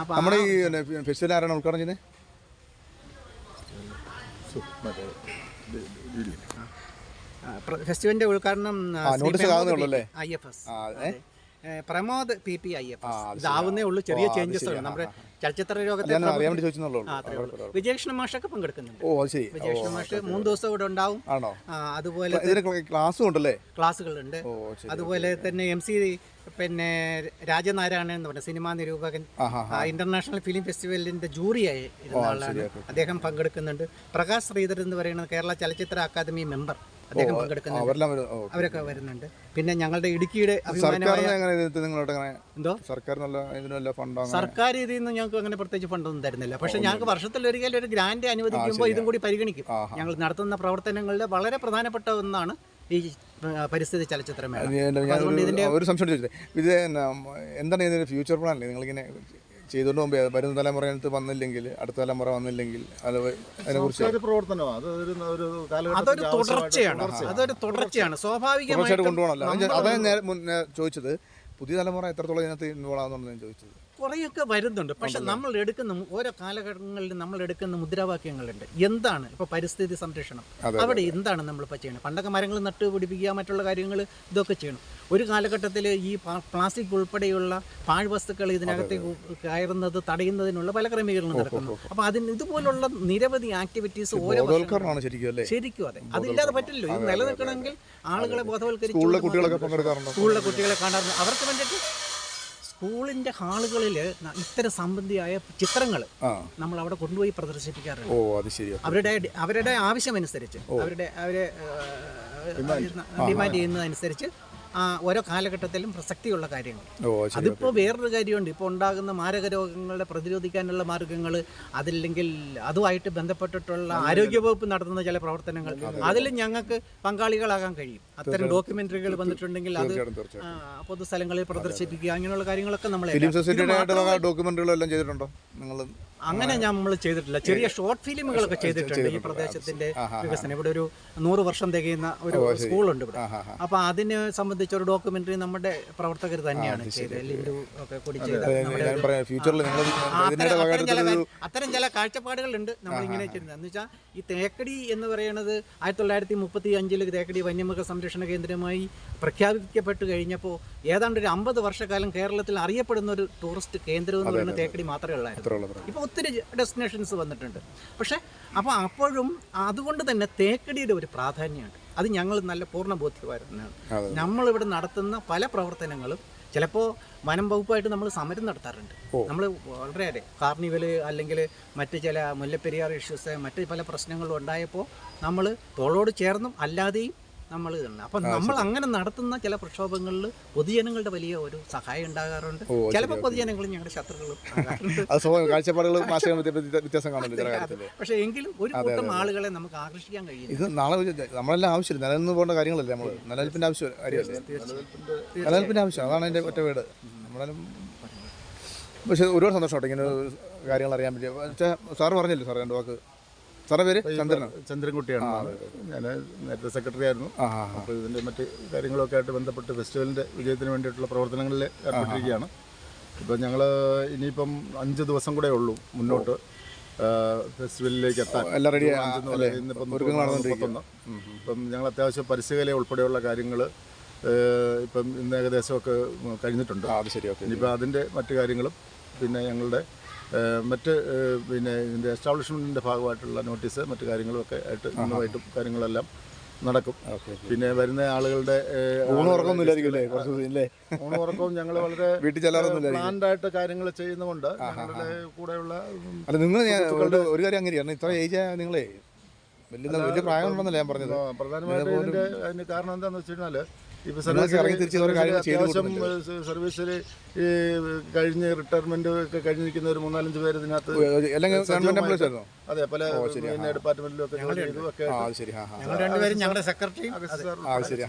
അപ്പോൾ നമ്മുടെ ഈ ഫെസ്റ്റിവൽ ആരാണ് ഉദ്ഘാടനം ചെയ്യുന്നത് ഫെസ്റ്റിവലിന്റെ ഉദ്ഘാടനം? I F S. Pramod P P I F ഇതാവുന്നേ ഉള്ളൂ ചെറിയ ചേഞ്ചസ് ആണ് നമ്മുടെ ചലച്ചിത്ര രോഗത്തെ ഞാൻ അറിയാൻ വേണ്ടി ചോദിച്ചെന്നുള്ളൂ ആ, അത്രേ വിജയകൃഷ്ണ മാഷൊക്കെ പങ്കെടുക്കുന്നുണ്ട്. ഓ ശരി. വിജയകൃഷ്ണ മാഷ് മൂന്ന് ദിവസം ഇവിടെ ഉണ്ടാവും. ആണോ? അതുപോലെ ഇതിന് ക്ലാസ്സും ഉണ്ടല്ലേ ക്ലാസ്സുകളുണ്ട്. അതുപോലെ തന്നെ എം സി പിന്നെ രാജനാരായണൻ എന്ന് പറഞ്ഞ സിനിമാ നിരൂപകൻ ഇന്റർനാഷണൽ ഫിലിം ഫെസ്റ്റിവലിന്റെ ജൂറിയായി ഇരുന്ന ആളാണ്. അദ്ദേഹം പങ്കെടുക്കുന്നുണ്ട്. പ്രകാശ് ശ്രീധരൻ എന്ന് പറയുന്നത് കേരള ചലച്ചിത്ര അക്കാദമി മെമ്പർ. അദ്ദേഹം പങ്കെടുക്കുന്നുണ്ട്. അവരൊക്കെ വരുന്നുണ്ട്. പിന്നെ ഞങ്ങളുടെ ഇടുക്കിയുടെ എന്തോ? സർക്കാർ സർക്കാർ ഇതിൽ നിന്ന് ഞങ്ങൾക്ക് അങ്ങനെ പ്രത്യേകിച്ച് ഫണ്ടൊന്നും തരുന്നില്ല. പക്ഷെ ഞങ്ങൾക്ക് വർഷത്തിൽ ഒരിക്കലും ഒരു ഗ്രാൻഡ് അനുവദിക്കുമ്പോൾ ഇതും കൂടി പരിഗണിക്കും. ഞങ്ങൾ നടത്തുന്ന പ്രവർത്തനങ്ങളിൽ വളരെ പ്രധാനപ്പെട്ട ഒന്നാണ് ഈ പരിസ്ഥിതി ചലച്ചിത്രമേ ഒരു സംശയം ചോദിച്ചത് ഇത് എന്താണ് ഇതിന്റെ ഫ്യൂച്ചർ പ്ലാൻ നിങ്ങളിങ്ങനെ ചെയ്തുകൊണ്ട് മുമ്പേ വരുന്ന തലമുറയിനകത്ത് വന്നില്ലെങ്കിൽ അടുത്ത തലമുറ വന്നില്ലെങ്കിൽ അത് അതിനെക്കുറിച്ച് ഒരു പ്രവർത്തനമാണ് അതൊരു ഒരു അതൊരു തുടർച്ചയാണ്. അതൊരു തുടർച്ചയാണ്. സ്വാഭാവികമായിട്ടും കൊണ്ടുപോകണമല്ലോ. അതാ ചോദിച്ചത് പുതിയ തലമുറ എത്രത്തോളം ഇതിനകത്ത് ഇൻവോൾവ് ആകുന്നുണ്ടെന്ന് ഞാൻ ചോദിച്ചത്. കുറേയൊക്കെ വരുന്നുണ്ട്. പക്ഷെ നമ്മൾ എടുക്കുന്ന ഓരോ കാലഘട്ടങ്ങളിൽ നമ്മൾ എടുക്കുന്ന മുദ്രാവാക്യങ്ങളുണ്ട്. എന്താണ്? ഇപ്പോൾ പരിസ്ഥിതി സംരക്ഷണം. അവിടെ എന്താണ് നമ്മളിപ്പോൾ ചെയ്യണം? പണ്ടൊക്കെ മരങ്ങൾ നട്ട് പിടിപ്പിക്കുക മറ്റുള്ള കാര്യങ്ങൾ ഇതൊക്കെ ചെയ്യണം. ഒരു കാലഘട്ടത്തിൽ ഈ പ്ലാസ്റ്റിക് ഉൾപ്പെടെയുള്ള പാഴ്വസ്തുക്കൾ ഇതിനകത്തേക്ക് കയറുന്നത് തടയുന്നതിനുള്ള പല ക്രമീകരണം നടക്കുന്നു. അപ്പോൾ അതിന് ഇതുപോലുള്ള നിരവധി ആക്ടിവിറ്റീസ് ഓരോ ശരിക്കും അതെ. അതില്ലാതെ പറ്റില്ലല്ലോ. ഇത് നിലനിൽക്കണമെങ്കിൽ ആളുകളെ ബോധവൽക്കരിച്ച് സ്കൂളിലെ കുട്ടികളെ കാണാറുണ്ട്. അവർക്ക് വേണ്ടിയിട്ട് സ്കൂളിന്റെ ഹാളുകളിൽ ഇത്തരം സംബന്ധിയായ ചിത്രങ്ങൾ നമ്മൾ അവിടെ കൊണ്ടുപോയി പ്രദർശിപ്പിക്കാറുണ്ട്. ഓ അത് ശരി. അവരുടെ അവരുടെ ആവശ്യമനുസരിച്ച് അവരുടെ അവരെ ഡിമാൻഡ് ചെയ്യുന്നതനുസരിച്ച് ഓരോ കാലഘട്ടത്തിലും പ്രസക്തിയുള്ള കാര്യങ്ങൾ. അതിപ്പോൾ വേറൊരു കാര്യമുണ്ട്. ഇപ്പോൾ ഉണ്ടാകുന്ന മാരക രോഗങ്ങളെ പ്രതിരോധിക്കാനുള്ള മാർഗങ്ങൾ അതില്ലെങ്കിൽ അതുമായിട്ട് ബന്ധപ്പെട്ടിട്ടുള്ള ആരോഗ്യവകുപ്പ് നടത്തുന്ന ചില പ്രവർത്തനങ്ങൾ അതിൽ ഞങ്ങൾക്ക് പങ്കാളികളാകാൻ കഴിയും. അത്തരം ഡോക്യുമെന്ററികൾ വന്നിട്ടുണ്ടെങ്കിൽ അത് പൊതുസ്ഥലങ്ങളിൽ പ്രദർശിപ്പിക്കുക അങ്ങനെയുള്ള കാര്യങ്ങളൊക്കെ നമ്മൾ ഡോക്യുമെന്ററികളെല്ലാം ചെയ്തിട്ടുണ്ടോ? നിങ്ങൾ അങ്ങനെ നമ്മൾ ചെയ്തിട്ടില്ല. ചെറിയ ഷോർട്ട് ഫിലിമുകളൊക്കെ ചെയ്തിട്ടുണ്ട് ഈ പ്രദേശത്തിന്റെ വികസനം. ഇവിടെ ഒരു നൂറ് വർഷം തികയുന്ന ഒരു സ്കൂളുണ്ട് ഇവിടെ. അപ്പൊ അതിനെ സംബന്ധിച്ച ഒരു ഡോക്യുമെന്ററി നമ്മുടെ പ്രവർത്തകർ തന്നെയാണ് അത്തരം- ചില കാഴ്ചപ്പാടുകളുണ്ട് നമ്മൾ ഇങ്ങനെ ചെയ്യുന്നത്. എന്ന് വെച്ചാൽ ഈ തേക്കടി എന്ന് പറയുന്നത് ആയിരത്തി തൊള്ളായിരത്തി മുപ്പത്തി അഞ്ചിൽ തേക്കടി വന്യമൃഗ സംരക്ഷണ കേന്ദ്രമായി പ്രഖ്യാപിക്കപ്പെട്ട് കഴിഞ്ഞപ്പോൾ ഏതാണ്ട് ഒരു അമ്പത് വർഷക്കാലം കേരളത്തിൽ അറിയപ്പെടുന്ന ഒരു ടൂറിസ്റ്റ് കേന്ദ്രം എന്ന് പറയുന്ന തേക്കടി മാത്രമേ ഉള്ളായിരുന്നു. ഇപ്പോൾ ഒത്തിരി ഡെസ്റ്റിനേഷൻസ് വന്നിട്ടുണ്ട്. പക്ഷേ അപ്പോൾ അപ്പോഴും അതുകൊണ്ട് തന്നെ തേക്കടിയുടെ ഒരു പ്രാധാന്യമുണ്ട്. അത് ഞങ്ങൾ നല്ല പൂർണ ബോധ്യമായിരുന്നതാണ് നമ്മളിവിടെ നടത്തുന്ന പല പ്രവർത്തനങ്ങളും ചിലപ്പോൾ വനം വകുപ്പായിട്ട് നമ്മൾ സമരം നടത്താറുണ്ട്. നമ്മൾ വളരെയേറെ കാർണിവൽ അല്ലെങ്കിൽ മറ്റ് ചില മുല്ലപ്പെരിയാർ ഇഷ്യൂസ് മറ്റ് പല പ്രശ്നങ്ങളും ഉണ്ടായപ്പോൾ നമ്മൾ തോളോട് ചേർന്നും അല്ലാതെയും നമ്മൾ ഇതുണ്ട്. അപ്പം നമ്മൾ അങ്ങനെ നടത്തുന്ന ചില പ്രക്ഷോഭങ്ങളിൽ പൊതുജനങ്ങളുടെ വലിയ ഒരു സഹായം ഉണ്ടാകാറുണ്ട് ചിലപ്പോൾ പൊതുജനങ്ങളും ഞങ്ങളുടെ ശത്രുക്കളും കാഴ്ചപ്പാടുകളും വ്യത്യാസം കാണുന്നുണ്ട് പക്ഷേ എങ്കിലും ഒരു കൂട്ടം ആളുകളെ നമുക്ക് ആകർഷിക്കാൻ കഴിയും ഇത് നാളെ നമ്മളെല്ലാം ആവശ്യമില്ല. നിലനിന്ന് പോകേണ്ട കാര്യങ്ങളല്ലേ നമ്മൾ നിലനിൽപ്പിന്റെ ആവശ്യം നിലനിൽപ്പിന്റെ ആവശ്യം. അതാണ് എന്റെ ഒറ്റ വീട്. നമ്മളാലും പക്ഷേ ഒരുപാട് സന്തോഷം ഇങ്ങനെ കാര്യങ്ങൾ അറിയാൻ പറ്റിയ. പക്ഷേ സാറ് പറഞ്ഞില്ലേ സാർ രണ്ട് വാക്ക്? സാറിന്റെ പേര്? ചന്ദ്രൻ ചന്ദ്രൻകുട്ടിയാണ്. ഞാൻ നേരത്തെ സെക്രട്ടറി ആയിരുന്നു. അപ്പോൾ ഇതിന്റെ മറ്റ് കാര്യങ്ങളൊക്കെ ആയിട്ട് ബന്ധപ്പെട്ട് ഫെസ്റ്റിവലിന്റെ വിജയത്തിന് വേണ്ടിയിട്ടുള്ള പ്രവർത്തനങ്ങളിൽ ഏർപ്പെട്ടിരിക്കുകയാണ്. ഇപ്പം ഞങ്ങൾ ഇനിയിപ്പം അഞ്ച് ദിവസം കൂടെ ഉള്ളൂ മുന്നോട്ട്. ഫെസ്റ്റിവലിലേക്ക് എത്താൻ. എല്ലാം റെഡി? പറയുന്നത് ഇപ്പം ഒരുക്കങ്ങൾ മുപ്പത്തൊന്ന്. ഇപ്പം ഞങ്ങൾ അത്യാവശ്യം പരിസ്ഥിതികല ഉൾപ്പെടെയുള്ള കാര്യങ്ങൾ ഇപ്പം ഇന്ന് ഏകദേശമൊക്കെ കഴിഞ്ഞിട്ടുണ്ട്. ഇനിയിപ്പോൾ അതിന്റെ മറ്റു കാര്യങ്ങളും പിന്നെ ഞങ്ങളുടെ മറ്റ് പിന്നെ ഇതിന്റെ എസ്റ്റാബ്ലിഷ്മെന്റിന്റെ ഭാഗമായിട്ടുള്ള നോട്ടീസ് മറ്റു കാര്യങ്ങളൊക്കെ ആയിട്ട് ഇന്നുമായിട്ടും കാര്യങ്ങളെല്ലാം നടക്കും. പിന്നെ വരുന്ന ആളുകളുടെ ഊണുറക്കവും ഞങ്ങൾ വളരെ [laughs] വീട്ടിൽ ചെല്ലാറൊന്നും പ്ലാൻഡ് ആയിട്ട് കാര്യങ്ങൾ ചെയ്യുന്നതുകൊണ്ട് ഞങ്ങളുടെ കൂടെയുള്ള നിങ്ങൾ ഒരു കാര്യം അങ്ങനെയാണ് ഇത്ര ഏജ് നിങ്ങളെ വലിയ വലിയ പ്രായം ഞാൻ പറഞ്ഞത്? പ്രധാനമായിട്ടും ഇതിന്റെ അതിന് കാരണം എന്താണെന്ന് വെച്ച് കഴിഞ്ഞാൽ ഇപ്പൊ നിങ്ങൾക്ക് ഇറങ്ങി തിരിച്ച് ഓരോ കാര്യങ്ങൾ ചെയ്തു അത്യാവശ്യം സർവീസിൽ കഴിഞ്ഞ് റിട്ടയർമെന്റ് ഒക്കെ കഴിഞ്ഞിരിക്കുന്ന ഒരു മൂന്നാലഞ്ച് പേര് ഇതിനകത്ത് അതെ പല പിന്നെ ഡിപ്പാർട്ട്മെന്റിലും ഒക്കെ ജോലി ചെയ്തു ഒക്കെ ആ ആ ആ. ഞങ്ങൾ രണ്ടുപേരും ഞങ്ങളുടെ സെക്രട്ടറി ആ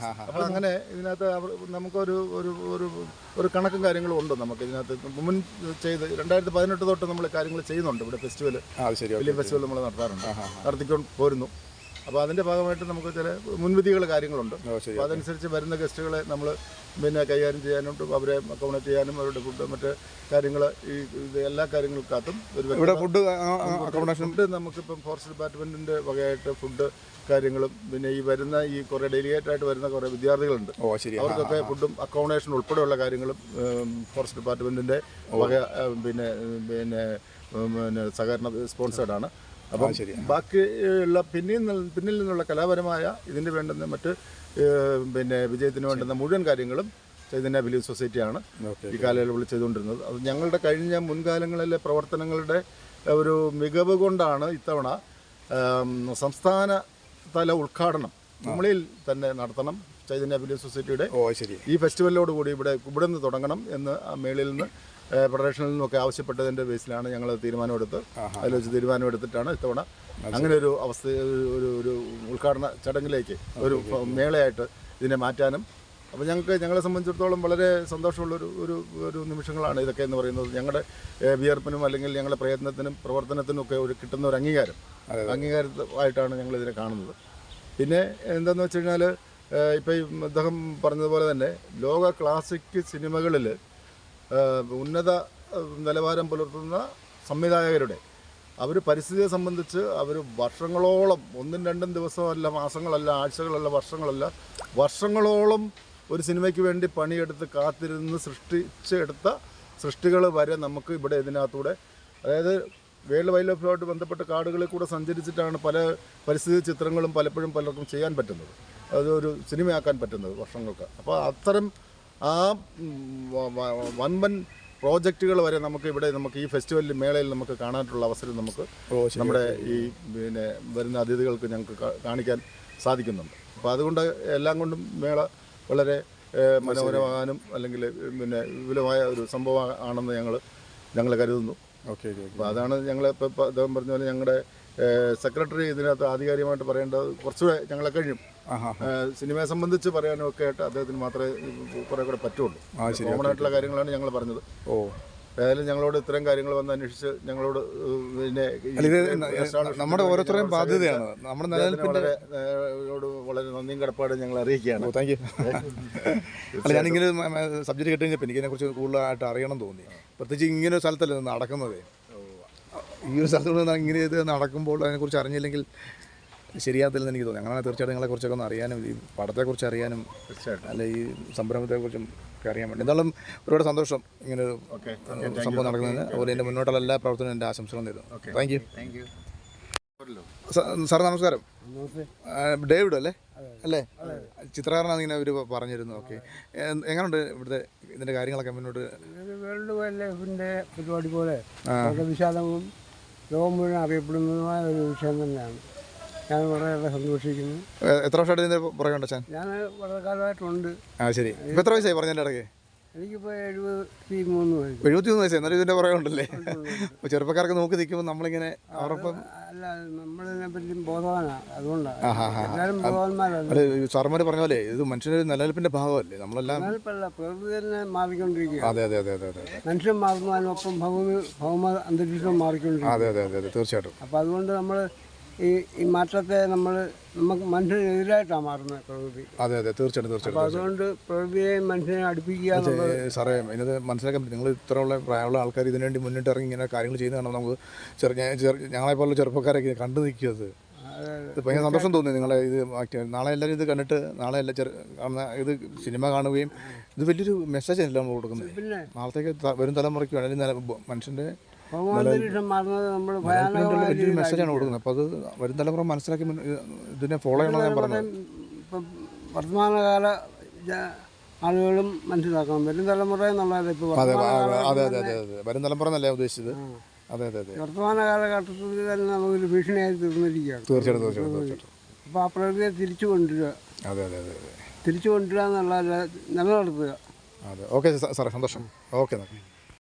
ആ ആ. അപ്പൊ അങ്ങനെ ഇതിനകത്ത് നമുക്കൊരു ഒരു ഒരു ഒരു കണക്കും കാര്യങ്ങളും ഉണ്ട് നമുക്ക് ഇതിനകത്ത്. മുൻ ചെയ്ത് രണ്ടായിരത്തി പതിനെട്ട് തൊട്ട് നമ്മൾ കാര്യങ്ങൾ ചെയ്യുന്നുണ്ട് ഇവിടെ ഫെസ്റ്റിവൽ വലിയ ഫെസ്റ്റിവൽ നമ്മൾ നടത്താറുണ്ട്. നടത്തിക്കൊണ്ട് പോരുന്നു. അപ്പോൾ അതിന്റെ ഭാഗമായിട്ട് നമുക്ക് ചില മുൻവിധികൾ കാര്യങ്ങളുണ്ട്. അപ്പോൾ അതനുസരിച്ച് വരുന്ന ഗസ്റ്റുകളെ നമ്മൾ പിന്നെ കൈകാര്യം ചെയ്യാനും അവരെ അക്കോമഡേറ്റ് ചെയ്യാനും അവരുടെ ഫുഡ് മറ്റ് കാര്യങ്ങൾ ഈ ഇത് എല്ലാ കാര്യങ്ങൾക്കകത്തും ഒരു ഇവിടെ ഫുഡ് അക്കോമഡേഷൻ ഫുഡ് നമുക്കിപ്പം ഫോറസ്റ്റ് ഡിപ്പാർട്ട്മെന്റിന്റെ വകയായിട്ട് ഫുഡ് കാര്യങ്ങളും പിന്നെ ഈ വരുന്ന ഈ കുറേ ഡെലിഗേറ്റ് ആയിട്ട് വരുന്ന കുറേ വിദ്യാർത്ഥികളുണ്ട്. അവർക്കൊക്കെ ഫുഡും അക്കോമഡേഷൻ ഉൾപ്പെടെയുള്ള കാര്യങ്ങളും ഫോറസ്റ്റ് ഡിപ്പാർട്ട്മെന്റിന്റെ വക പിന്നെ പിന്നെ സഹകരണ സ്പോൺസേഡ് ആണ് ബാക്കി ഉള്ള പിന്നിൽ നിന്ന് പിന്നിൽ നിന്നുള്ള കലാപരമായ ഇതിന് വേണ്ടുന്ന മറ്റ് പിന്നെ വിജയത്തിന് വേണ്ടുന്ന മുഴുവൻ കാര്യങ്ങളും ചൈതന്യ ബിലീവ് സൊസൈറ്റിയാണ് ഈ കാലയളവിൽ ചെയ്തുകൊണ്ടിരുന്നത്. അത് ഞങ്ങളുടെ കഴിഞ്ഞ മുൻകാലങ്ങളിലെ പ്രവർത്തനങ്ങളുടെ ഒരു മികവ് കൊണ്ടാണ് ഇത്തവണ സംസ്ഥാന തല ഉദ്ഘാടനം നമ്മളിൽ തന്നെ നടത്തണം ചൈതന്യ ബിലീവ് സൊസൈറ്റിയുടെ ഓ ശരി. ഈ ഫെസ്റ്റിവലിനോട് കൂടി ഇവിടെ ഇവിടെ നിന്ന് തുടങ്ങണം എന്ന് ആ മേളിൽ നിന്ന് ഫെഡറേഷനിൽ നിന്നൊക്കെ ആവശ്യപ്പെട്ടതിന്റെ ബേസിലാണ് ഞങ്ങൾ തീരുമാനമെടുത്ത്. അതിൽ വെച്ച് തീരുമാനമെടുത്തിട്ടാണ് ഇത്തവണ അങ്ങനെ ഒരു അവസ്ഥ ഒരു- ഒരു ഉദ്ഘാടന ചടങ്ങിലേക്ക് ഒരു മേളയായിട്ട് ഇതിനെ മാറ്റാനും. അപ്പോൾ ഞങ്ങൾക്ക് ഞങ്ങളെ സംബന്ധിച്ചിടത്തോളം വളരെ സന്തോഷമുള്ളൊരു ഒരു ഒരു നിമിഷങ്ങളാണ് ഇതൊക്കെ എന്ന് പറയുന്നത്. ഞങ്ങളുടെ വിയർപ്പിനും അല്ലെങ്കിൽ ഞങ്ങളുടെ പ്രയത്നത്തിനും പ്രവർത്തനത്തിനും ഒക്കെ ഒരു കിട്ടുന്ന ഒരു അംഗീകാരം. അംഗീകാരമായിട്ടാണ് ഞങ്ങൾ ഇതിനെ കാണുന്നത്. പിന്നെ എന്താണെന്ന് വെച്ച് കഴിഞ്ഞാൽ ഇപ്പോൾ ഈ അദ്ദേഹം പറഞ്ഞതുപോലെ തന്നെ ലോക ക്ലാസിക് സിനിമകളിൽ ഉന്നത നിലവാരം പുലർത്തുന്ന സംവിധായകരുടെ. അവർ പരിസ്ഥിതിയെ സംബന്ധിച്ച് അവർ വർഷങ്ങളോളം ഒന്നും രണ്ടും ദിവസമല്ല മാസങ്ങളല്ല ആഴ്ചകളല്ല വർഷങ്ങളല്ല വർഷങ്ങളോളം ഒരു സിനിമയ്ക്ക് വേണ്ടി പണിയെടുത്ത് കാത്തിരുന്ന് സൃഷ്ടിച്ചെടുത്ത സൃഷ്ടികൾ വരെ നമുക്ക് ഇവിടെ ഇതിനകത്തൂടെ. അതായത് വേൾഡ് വൈൽഡ് ലൈഫുമായിട്ട് ബന്ധപ്പെട്ട കാടുകളിൽ കൂടെ സഞ്ചരിച്ചിട്ടാണ് പല പരിസ്ഥിതി ചിത്രങ്ങളും പലപ്പോഴും പലർക്കും ചെയ്യാൻ പറ്റുന്നത്. അതൊരു സിനിമയാക്കാൻ പറ്റുന്നത് വർഷങ്ങൾക്ക്. അപ്പോൾ അത്തരം ആ ഉം, വ- വ- വൻപൻ പ്രോജക്റ്റുകൾ വരെ നമുക്ക് ഇവിടെ നമുക്ക് ഈ ഫെസ്റ്റിവലിൽ മേളയിൽ നമുക്ക് കാണാനുള്ള അവസരം നമുക്ക് നമ്മുടെ ഈ പിന്നെ വരുന്ന അതിഥികൾക്ക് ഞങ്ങൾക്ക് കാണിക്കാൻ സാധിക്കുന്നുണ്ട്. അപ്പോൾ അതുകൊണ്ട് എല്ലാം കൊണ്ടും മേള വളരെ മനോഹരമാകാനും അല്ലെങ്കിൽ പിന്നെ വിപുലമായ ഒരു സംഭവം ആണെന്ന് ഞങ്ങൾ ഞങ്ങൾ കരുതുന്നു. ഓക്കെ ഓക്കെ അപ്പോൾ അതാണ് ഞങ്ങൾ ഇപ്പോൾ അദ്ദേഹം പറഞ്ഞ പോലെ ഞങ്ങളുടെ സെക്രട്ടറി ഇതിനകത്ത് ആധികാരികമായിട്ട് പറയേണ്ടത് കുറച്ചുകൂടെ ഞങ്ങളെ കഴിയും. സിനിമയെ സംബന്ധിച്ച് പറയാനും ഒക്കെ ആയിട്ട് അദ്ദേഹത്തിന് മാത്രമേ കുറെ കൂടെ പറ്റുള്ളൂ. കോമൺ ആയിട്ടുള്ള കാര്യങ്ങളാണ് ഞങ്ങൾ പറഞ്ഞത്. ഓ. ഏതായാലും ഞങ്ങളോട് ഇത്തരം കാര്യങ്ങൾ വന്ന് അന്വേഷിച്ച് ഞങ്ങളോട് പിന്നെ നമ്മുടെ വേണ്ടി ഓരോരുത്തരുടെയും ബാധ്യതയാണ്. നമ്മുടെ നിലനിൽപ്പിന്റെ വളരെ നന്ദിയും കടപ്പാടും ഞങ്ങൾ അറിയിക്കുകയാണ്. താങ്ക് യു അല്ല ഞാനിങ്ങനെ സബ്ജക്റ്റ് കേട്ട് കഴിഞ്ഞപ്പോൾ എനിക്കതിനെ കുറിച്ച് കൂടുതലായിട്ട് അറിയണം തോന്നി. പ്രത്യേകിച്ച് ഇങ്ങനെ ഒരു സ്ഥലത്തല്ലേ നടക്കുന്നത്. ഈ ഒരു സ്ഥലത്ത് ഇങ്ങനെ ഇത് നടക്കുമ്പോൾ അതിനെക്കുറിച്ച് അറിഞ്ഞില്ലെങ്കിൽ ശരിയാകത്തില്ലെന്ന് എനിക്ക് തോന്നി. അങ്ങനെ തീർച്ചയായിട്ടും നിങ്ങളെക്കുറിച്ചൊക്കെ ഒന്ന് അറിയാനും ഈ പടത്തെക്കുറിച്ച് അറിയാനും തീർച്ചയായിട്ടും. അല്ല ഈ സംരംഭത്തെക്കുറിച്ചും ഒക്കെ അറിയാൻ വേണ്ടി. എന്തായാലും ഒരുപാട് സന്തോഷം ഇങ്ങനെ ഒരു ഓക്കെ സംഭവം നടക്കുന്നതിന്. അതുപോലെ എന്റെ മുന്നോട്ടുള്ള എല്ലാ പ്രവർത്തനവും എന്റെ ആശംസകൾ നേരുന്നു. Thank you thank you sir നമസ്കാരം. ഡേവിഡ് അല്ലേ? അല്ലേ? ചിത്രകാരനാണ് ഇങ്ങനെ ഒരു പറഞ്ഞിരുന്നു ഓക്കെ എങ്ങനെയുണ്ട് ഇവിടുത്തെ ഇതിന്റെ കാര്യങ്ങളൊക്കെ മുന്നോട്ട്? വേൾഡ് വൈൽഡ് ലൈഫിന്റെ പരിപാടി പോലെ വിശാലവും ലോകം മുഴുവൻ അറിയപ്പെടുന്നതുമായ ഒരു വിഷയം തന്നെയാണ്. ഞാൻ വളരെയേറെ സന്തോഷിക്കുന്നു. എത്ര വർഷമായിട്ട് ഇതിന്റെ പുറകെ ഉണ്ടോ ഞാൻ വളരെ കാലമായിട്ടുണ്ട്. ആ ശരി. ഇപ്പം എത്ര വയസ്സായി പറഞ്ഞതിന്റെ ഇടയ്ക്ക്? എനിക്കിപ്പോൾ എഴുപത്തി മൂന്ന് വയസ്സ്. എഴുപത്തിമൂന്ന് വയസ്സായി. എന്നാലും ഇതിന്റെ പുറകെ ഉണ്ടല്ലേ? അപ്പോൾ ചെറുപ്പക്കാർക്ക് നോക്കി നിൽക്കുമ്പോൾ നമ്മളിങ്ങനെ അവരൊപ്പം അല്ല നമ്മളിതിനെ പറ്റി ബോധവാനാണ് അതുകൊണ്ടാണ് എല്ലാവരും ബോധവാന്മാരല്ല പറഞ്ഞ പോലെ ഇത് മനുഷ്യന്റെ ഒരു നിലനിൽപ്പിന്റെ ഭാഗമല്ലേ? നമ്മളെല്ലാം നിലനിൽപ്പല്ല പ്രകൃതി തന്നെ മാറിക്കൊണ്ടിരിക്കുക അതെ അതെ അതെ അതെ അതെ മനുഷ്യൻ മാറുന്നതിനൊപ്പം ഭൗമ ഭൗമ അന്തരീക്ഷം മാറിക്കൊണ്ടിരിക്കും അതെ അതെ അതെ അതെ തീർച്ചയായിട്ടും. അപ്പോൾ അതുകൊണ്ട് നമ്മൾ ഈ ഈ മാറ്റത്തെ നമ്മൾ നമുക്ക് മനുഷ്യനെതിരായിട്ടാണ് മാറുന്നത് പ്രകൃതി. അതെ അതെ. തീർച്ചയായിട്ടും തീർച്ചയായിട്ടും അപ്പോൾ അതുകൊണ്ട് പ്രകൃതിയെ മനുഷ്യനെ അടുപ്പിക്കുക എന്നുള്ളത് ഏ, സാറേ ഇതിനത് മനസ്സിലാക്കാൻ പറ്റും നിങ്ങൾ ഇത്രയുള്ള പ്രായമുള്ള ആൾക്കാർ ഇതിനു വേണ്ടി മുന്നിട്ട് ഇറങ്ങി ഇങ്ങനെ കാര്യങ്ങൾ ചെയ്യുന്ന കാണുമ്പോൾ നമുക്ക് ചെറു ഞാൻ- ചെറു- ഞങ്ങളെപ്പോലുള്ള ചെറുപ്പക്കാരൊക്കെ കണ്ടു നിൽക്കുന്നത് ഇത് ഭയങ്കര സന്തോഷം തോന്നി നിങ്ങളെ ഇത് ആക്ട് നാളെ എല്ലാവരും ഇത് കണ്ടിട്ട് നാളെ എല്ലാ ചെറു കാണുന്ന ഇത് സിനിമ കാണുകയും ഇത് വലിയൊരു മെസ്സേജ് അല്ല നമ്മൾ കൊടുക്കുന്നത്? പിന്നെ നാളത്തേക്ക് ത- വരും തലമുറയ്ക്ക് നില മനുഷ്യന്റെ മാറുന്നത് നമ്മൾ ഇതിനുള്ള ഭയാനകമായ വലിയൊരു മെസ്സേജാണ് കൊടുക്കുന്നത്. അപ്പോൾ അത് വരും തലമുറ മനസ്സിലാക്കി ഇതിനെ ഫോളോ ചെയ്യണമെന്ന് ഞാൻ പറഞ്ഞത്. ഇപ്പം വർത്തമാനകാല ആളുകളും മനസ്സിലാക്കണം. വരും തലമുറ എന്നുള്ളത് ഇപ്പോൾ അതെ അതെ അതെ അതെ അതെ അതെ. വരും തലമുറ എന്നല്ല ഉദ്ദേശിച്ചത്? അതെ അതെ അതെ. വർത്തമാന കാലഘട്ടത്തിൽ തന്നെ നമുക്കൊരു ഭീഷണിയായി തീർന്നിരിക്കുകയാണ്. തീർച്ചയായിട്ടും തീർച്ചയായിട്ടും തീർച്ചയായിട്ടും. അപ്പോൾ ആ പ്രകൃതിയെ തിരിച്ചു കൊണ്ടുവരിക. അതെ അതെ അതെ അതെ. തിരിച്ചു കൊണ്ടുവരിക എന്നുള്ള നിലനിർത്തുക. അതെ. ഓക്കെ സാറേ സന്തോഷം. ഓക്കെ എന്നാൽ